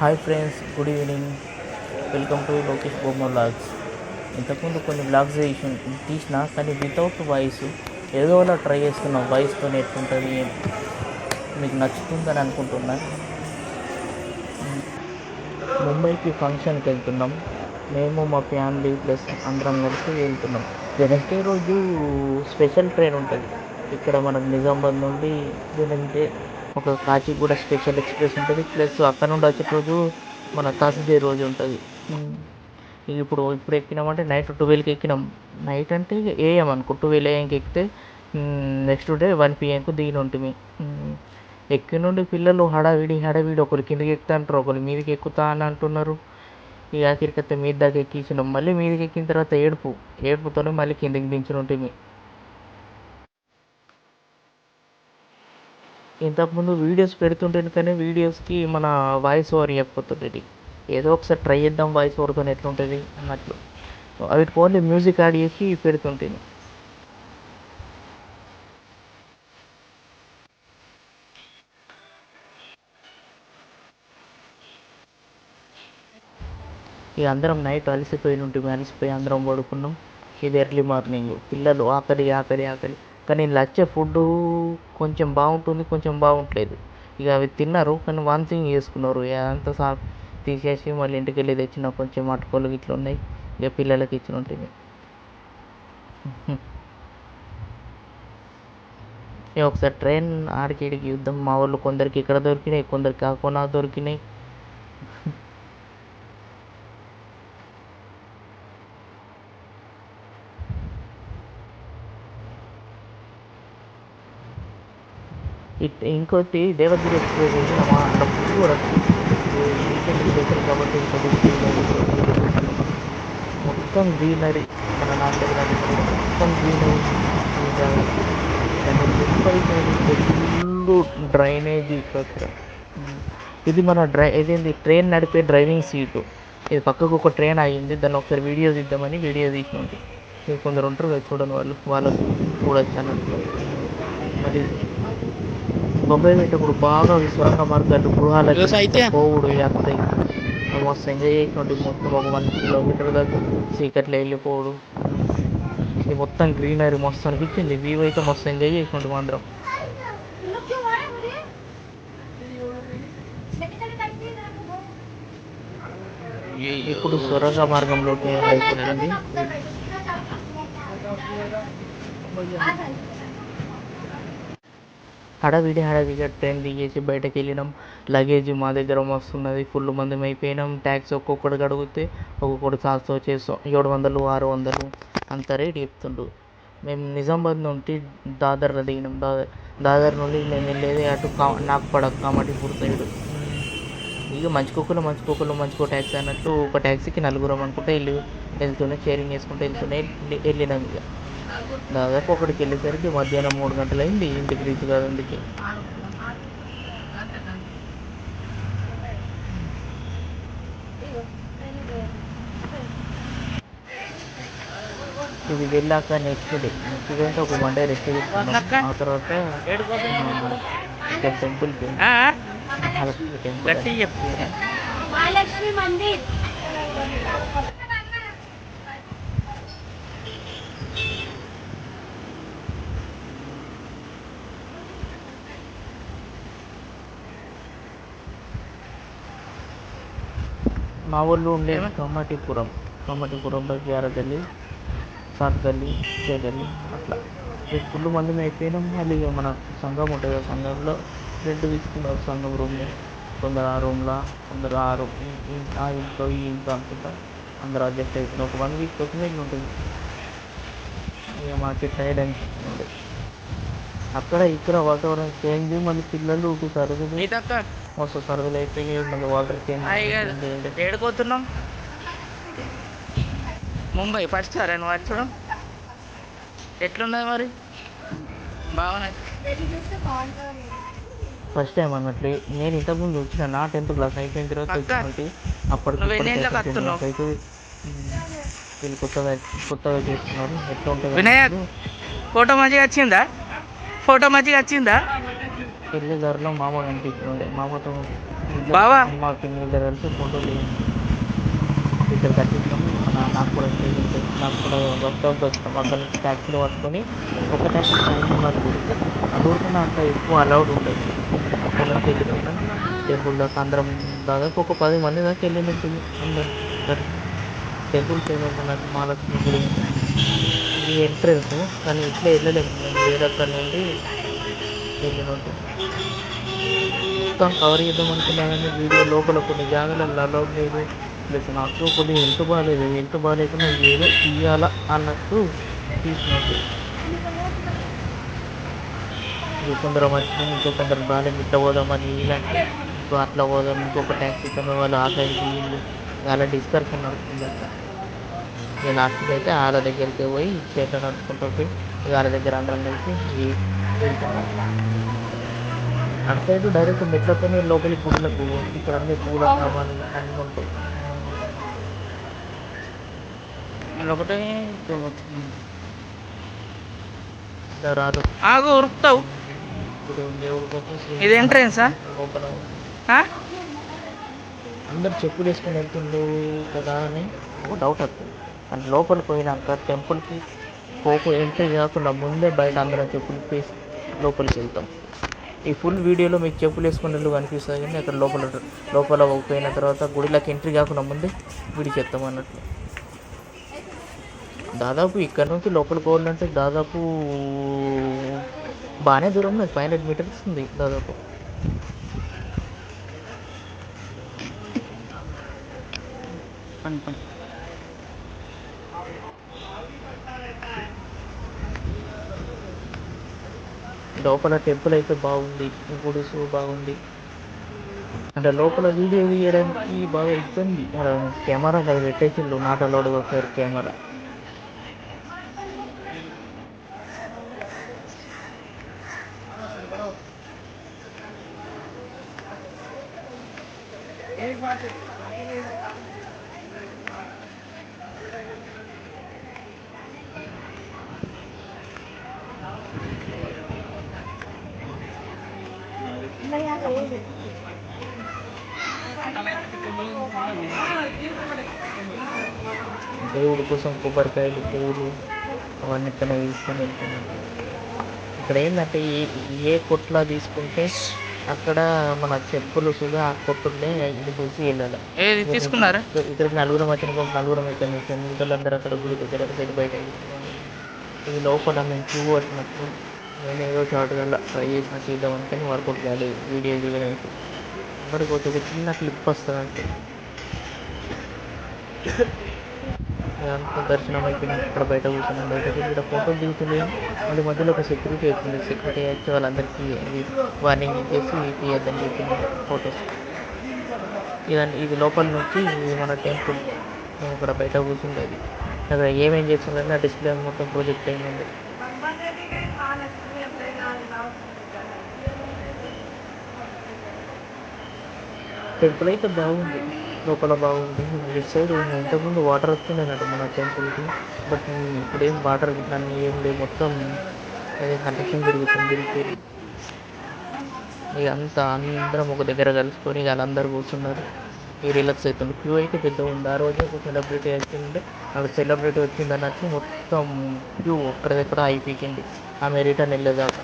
Hi friends good evening welcome to Lokesh Bomma blogs ఇంతకుముందు కొన్ని blogs వేసి తీసిన కానీ వితౌట్ వాయిస్ ఏదో అలా ట్రై చేస్తున్నాం వాయిస్తో ఎట్లుంటుంది మీకు నచ్చుతుందని అనుకుంటున్నా. ముంబైకి ఫంక్షన్కి వెళ్తున్నాం. మేము మా ఫ్యామిలీ ప్లస్ అందరం కలిసి వెళ్తున్నాం. వెనక్టే రోజు స్పెషల్ ట్రైన్ ఉంటుంది. ఇక్కడ మనకు నిజామాబాద్ నుండి వెనక్టే ఒక కాచిగూడ స్పెషల్ ఎక్స్ప్రెస్ ఉంటుంది. ప్లస్ అక్కడ నుండి వచ్చే రోజు మన థర్స్డే రోజు ఉంటుంది. ఇప్పుడు ఇప్పుడు ఎక్కినామంటే నైట్ ట్వెల్వ్కి ఎక్కినాం. నైట్ అంటే ఏఎం అనుకో ట్వెల్వ్ ఏఎంకి ఎక్కితే నెక్స్ట్ డే వన్ పిఎంకు దిగిన ఉంటుంది ఎక్కి నుండి పిల్లలు హడావిడి హడావిడి. ఒకరు కిందకి ఎక్కుతా అంటారు ఒకరు మీదకి ఎక్కుతా అని అంటున్నారు. ఇక ఆఖరికైతే మీద దాకా ఎక్కించినాం. మళ్ళీ మీదకి ఎక్కిన తర్వాత ఏడుపు ఏడుపుతోనే మళ్ళీ కిందకి దించిన ఉంటుంది ఇంతకుముందు వీడియోస్ పెడుతుంటేనే కానీ వీడియోస్కి మన వాయిస్ ఓవర్ చెప్పబోతుండేది ఏదో ఒకసారి ట్రై చేద్దాం వాయిస్ ఓవర్తో ఎట్లుంటుంది అన్నట్లు. వీటికి ఓన్లీ మ్యూజిక్ యాడ్ చేసి పెడుతుంటాను. ఇక అందరం నైట్ అలసిపోయి ఉంటుంది అలసిపోయి అందరం పడుకున్నాం. ఇది ఎర్లీ మార్నింగ్ పిల్లలు ఆకలి ఆకలి ఆకలి. కానీ ఇలా వచ్చే ఫుడ్ కొంచెం బాగుంటుంది కొంచెం బాగుంటలేదు. ఇక అవి తిన్నారు కానీ వామిటింగ్ చేసుకున్నారు. ఇక అంతా సా తీసేసి మళ్ళీ ఇంటికి వెళ్ళి తెచ్చిన కొంచెం అటుకోలు ఇట్లా ఉన్నాయి. ఇక పిల్లలకి ఇచ్చిన ఉంటుంది ఇక. ఒకసారి ట్రైన్ ఆడికి ఈడికి యుద్ధం. మా వాళ్ళు కొందరికి ఇక్కడ దొరికినాయి కొందరికి ఆ కొన దొరికినాయి. ఇంకోటి దేవగిరి ఎక్స్ప్రెస్ చేసినామా అక్కడ ఫుడ్ కూడా వీకెండ్ కాబట్టి ఇంకా మొత్తం గ్రీనరీ మన నాన్న మొత్తం గ్రీనరీ ముప్పై ఫుల్ డ్రైనేజీ ఇక్కడ. ఇది మన డ్రై ఇదేంది? ట్రైన్ నడిపే డ్రైవింగ్ సీటు. ఇది పక్కకు ఒక ట్రైన్ అయ్యింది దాన్ని ఒకసారి వీడియో తీద్దామని వీడియో తీసినది కొందరు ఉంటారు కదా చూడని వాళ్ళు వాళ్ళకు చూడొచ్చు అన్నట్లు మరి బొంబాయి పెట్టినప్పుడు బాగా సొరంగ మార్గాలు గృహాలకు పోవుడు వస్తాయి మస్తు ఎంజాయ్ చేసినట్టు మొత్తం ఒక వన్ కిలోమీటర్ దాకా చీకట్లో వెళ్ళిపోవడు ఇది మొత్తం గ్రీనరీ మస్తు అనిపించింది వ్యూ అయితే మస్తు ఎంజాయ్ చేసినట్టు అందరం ఇప్పుడు సొరంగ మార్గంలోకి అయిపోతుంది హడావిడి హడావిడిగా ట్రైన్ దిగేసి బయటకు వెళ్ళినాం. లగేజ్ మా దగ్గర వస్తున్నది ఫుల్ మంది అయిపోయినాం. ట్యాక్సీ ఒక్కొక్కడికి అడిగితే ఒక్కొక్కడు కాస్తో చేస్తో. ఏడు వందలు ఆరు వందలు అంత రేట్ చెప్తుండు. మేము నిజామాబాద్ నుండి దాదర్లో దిగినాం. దాదర్ దాదర్ నుండి మేము వెళ్ళేది అటు కా నాగపడ కాబట్టి సైడ్. ఇక మంచి కుక్కలు మంచి కుక్కలు మంచికో ట్యాక్సీ అన్నట్టు ఒక ట్యాక్సీకి నలుగురం అనుకుంటే వెళ్ళి వెళ్తూనే షేరింగ్ చేసుకుంటూ వెళ్తూనే వెళ్ళినాం ఇక. దాదాపు ఒకటికి వెళ్ళేసరికి మధ్యాహ్నం మూడు గంటలు అయింది ఇంటికి రీచ్ కాదందుకి ఇది వెళ్ళాక నెక్స్ట్ డే నెక్స్ట్ డే అంటే ఒక వన్ డే రెస్ట్ తీసుకున్నాం. ఆ తర్వాత టెంపుల్ టెంపుల్ మహాలక్ష్మి మందిర్. మా ఊళ్ళో ఉండే సోమటిపురం. కమ్మటిపురంలో గల్లి సాత్ గల్లి అట్లా. ఇక ఫుల్ మంది అయిపోయినాం. మళ్ళీ ఇక మన సంఘం ఉంటుంది ఆ సంఘంలో. రెంట్ తీసుకున్నారు సంఘం రూమ్ని కొందరు ఆ రూమ్లో కొందరు ఆ రూమ్ ఆ ఇంట్లో ఈ ఇంట్లో అనుకుంటా. అందరు అడ్జస్ట్ అయిపోయిన ఒక వన్ వీక్ కోసం ఇట్లా ఉంటుంది. ఇక మాకు టైర్డ్ అనిపిస్తుంది. అక్కడ ఇక్కడ వాతావరణం చేంజ్ మళ్ళీ పిల్లలు సరుకులు మస్తు సరుకులు అయిపోయి మళ్ళీ వాటర్ చేంజ్ ఏడుకోతున్నాం? ముంబై ఫస్ట్ సార్ నువ్వు వచ్చడం ఎట్లున్నది మరి? బాగున్నది ఫస్ట్ టైం అన్నట్లు నేను ఇంతకుముందు వచ్చిన నా టెన్త్ క్లాస్ అయిపోయిన తర్వాత వచ్చినట్టు అప్పటికి వీళ్ళు కొత్తగా కొత్తగా చేస్తున్నారు. ఎట్లా ఉంటుంది వినాయక్ ఫోటో మంచిగా వచ్చిందా? ఫోటో మంచిగా వచ్చిందా వెళ్ళే దారిలో మామ కనిపించింది. మామతో బావా. మా పిల్లలు కలిసి ఫోటో ఇక్కడ కట్టించాం నాకు కూడా నాకు కూడా స్టాప్ వస్తాం అక్కడ ట్యాక్సీలు పట్టుకొని ఒక ట్యాక్సీ సాయంత్రం వరకు దూరకుండా అంత ఎక్కువ అలౌడ్ ఉండదు. నుంచి వెళ్ళిపోతాం టెంపుల్ దాకా అందరం దాదాపు ఒక పది మంది దాకా వెళ్ళినట్టుంది అందరం. టెంపుల్ అన్నట్టు మహాలక్ష్మి గుడి ఇది ఎంట్రన్స్ కానీ ఇట్లా వెళ్ళలేము. మేము వేరే అక్కడ నుండి వెళ్ళినట్టు. మొత్తం కవర్ చేద్దాం అనుకున్నా కానీ వీడియో లోపల కొన్ని జాగాలలో అలౌడ్ లేదు. ప్లస్ నాకు కొన్ని ఎంత బాగాలేదు ఎంత బాగాలేకుండా ఏదో తీయాలా అన్నట్టు తీసినట్టు. కొందరు మంచి ఇంకో కొందరు బాగాలేదు ఇట్లా పోదామని ఇలాంటి ఇంకో అట్లా పోదాం. ఇంకొక ట్యాక్సీ తమ వాళ్ళు ఆ సైడ్ వీళ్ళు అలా డిస్కషన్ నడుస్తుంది అట్లా నేను లాస్ట్కి అయితే ఆడ దగ్గరికి పోయి చేత నడుచుకుంటూ పోయి ఇక ఆడ దగ్గర అందరం కలిసి. అటు సైడ్ డైరెక్ట్ మెట్లతోనే లోపలికి గుడిలకు ఇక్కడ అన్ని పూల సామాన్లు అన్నీ ఉంటాయి. ఒకటే రాదు. ఆగు ఉరుకుతావు. ఇది ఎంట్రన్సా లోపల? అందరు చెప్పులు వేసుకొని వెళ్తుండ్రు కదా అని ఒక డౌట్ వస్తుంది. అండ్ లోపలికి పోయినాక టెంపుల్కి పోకు ఎంట్రీ కాకుండా ముందే బయట అందరం చెప్పులు వేసి లోపలికి వెళ్తాం. ఈ ఫుల్ వీడియోలో మీకు చెప్పులు వేసుకుని కనిపిస్తుంది కానీ అక్కడ లోపల లోపల పోయిన తర్వాత గుడిలోకి ఎంట్రీ కాకుండా ముందే విడిచేస్తాం అన్నట్లు దాదాపు ఇక్కడ నుంచి లోపలికి పోవాలంటే దాదాపు బాగానే దూరం లేదు ఫైవ్ హండ్రెడ్ మీటర్స్ ఉంది దాదాపు. పని పని. లోపల టెంపుల్ అయితే బాగుంది గుడిసు బాగుంది. అంటే లోపల వీడియో తీయడానికి బాగా ఇబ్బంది. కెమెరా కదా పెట్టేసిండు నాట్ అలౌడ్ ఒకసారి కెమెరా. దేవుడి కోసం కొబ్బరికాయలు పూలు అవన్నీ ఇక్కడ తీసుకొని వెళ్తున్నాం. ఇక్కడ ఏంటంటే ఏ ఏ కొట్లా తీసుకుంటే అక్కడ మన చెప్పులు కూడా ఆ కొట్టులే ఇది చూసి వెళ్ళాలి. ఏది తీసుకున్నారా? ఇక్కడ నలుగురం వచ్చిన నలుగురం ఇక్కడ అందరూ అక్కడ గుడి దగ్గర సైడ్ బయట. ఇది లోపల మేము క్యూ పట్టినట్టు నేను ఏదో చాటుగా ట్రై చేసిన చేద్దామని కానీ వర్కౌట్ కాలేదు. వీడియో తీయడానికి అందరికి వచ్చి ఒక చిన్న క్లిప్ వస్తుందంటే. అంతా దర్శనం అయిపోయినాక ఇక్కడ బయట కూర్చున్నాం. బయట ఇక్కడ ఫోటోలు దిగుతుంది. మళ్ళీ మధ్యలో ఒక సెక్యూరిటీ వచ్చింది. సెక్యూరిటీ వచ్చి వాళ్ళందరికీ వార్నింగ్ ఇచ్చేసి తీయద్దని చెప్పింది ఫోటోస్ ఇదండి ఇది లోపల నుంచి మన టెంపుల్ మేము ఇక్కడ బయట కూర్చుండేది అక్కడ ఏమేం చేస్తుందంటే ఆ డిస్ప్లే మొత్తం ప్రొజెక్ట్ అయింది టెంపుల్ అయితే బాగుంది. లోపల బాగుంది. ఇటు సైడ్ ఇంతకుముందు వాటర్ వస్తున్నాయన్నట్టు మన టెంపుల్కి. బట్ ఇప్పుడు ఏం వాటర్ గిట్లా ఏం లేదు మొత్తం అదే కనెక్షన్ జరుగుతుంది రిపేర్ ఇక అంతా అందరం ఒక దగ్గర కలుసుకొని ఇక వాళ్ళందరూ కూర్చున్నారు. ఈ రిలాక్స్ అవుతుంది. క్యూ అయితే పెద్ద ఉంది. ఆ రోజు ఒక సెలబ్రిటీ వచ్చింది. అక్కడ సెలబ్రిటీ వచ్చింది వచ్చి మొత్తం క్యూ దగ్గర అయిపోయింది ఆమె రిటర్న్ వెళ్ళేదాకా.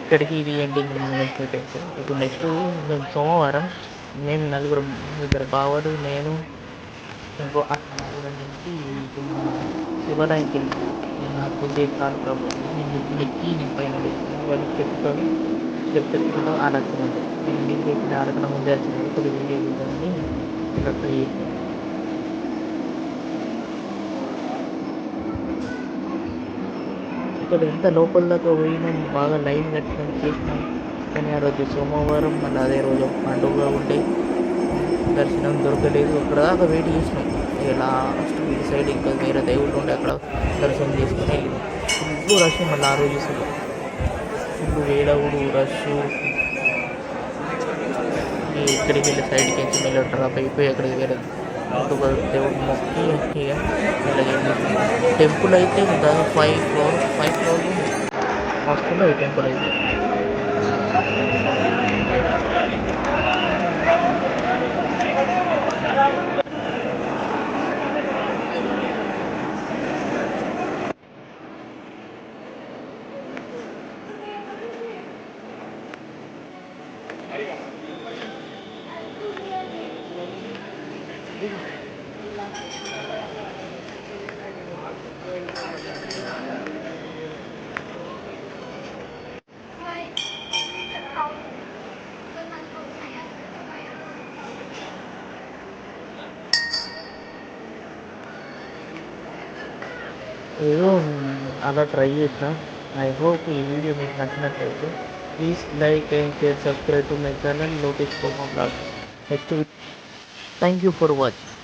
ఇక్కడికి ఇది ఎండింగ్ ఇప్పుడు నెక్స్ట్ సోమవారం నేను నలుగురు ఇద్దరు బావరు నేను ఇంకో అన్న నుంచి శివరాయికి నాకు దీపాలు కాలు నేను ఎక్కి నేను పైన లేచాను. వాళ్ళు చెప్తాను స్టెప్ ఎత్తుకుంటూ నేను మీకు ఎక్కిన ముందే వచ్చింది కొద్దిగా వీడియో తీద్దామని ఇక్కడ ట్రై చేశాను ఇక్కడ ఎంత లోపల దాకా పోయినాం బాగా లైన్ కట్టినాం చేసినాం కానీ ఆ రోజు సోమవారం మళ్ళీ అదే రోజు పండుగ ఉండే. దర్శనం దొరకలేదు. అక్కడ దాకా వెయిట్ చేసినాం. ఇలా లాస్ట్ ఈ సైడ్ ఇంకా వేరే దేవుళ్ళు ఉండే అక్కడ దర్శనం చేసుకుని వెళ్ళినాం. ఫుల్ రష్ మళ్ళీ ఆ రోజు ఫుల్ వేడవుడు రష్ ఇక్కడికి వెళ్ళి సైడ్కి వెళ్ళి మళ్ళీ డ్రాప్ అయిపోయి అక్కడికి వెళ్ళదు ఒక దేవుడు మొక్కి ఇక వెళ్ళగండి టెంపుల్ అయితే దాదాపు ఫైవ్ ఫ్లోర్ ఫైవ్ ఫ్లోర్ వస్తుంది ఈ టెంపుల్ అయితే ఏదో అలా ట్రై చేద్దాం ఐ హోప్ ఈ వీడియో మీకు నచ్చినట్లయితే please like and share subscribe to my channel notice for my blog next thank you for watching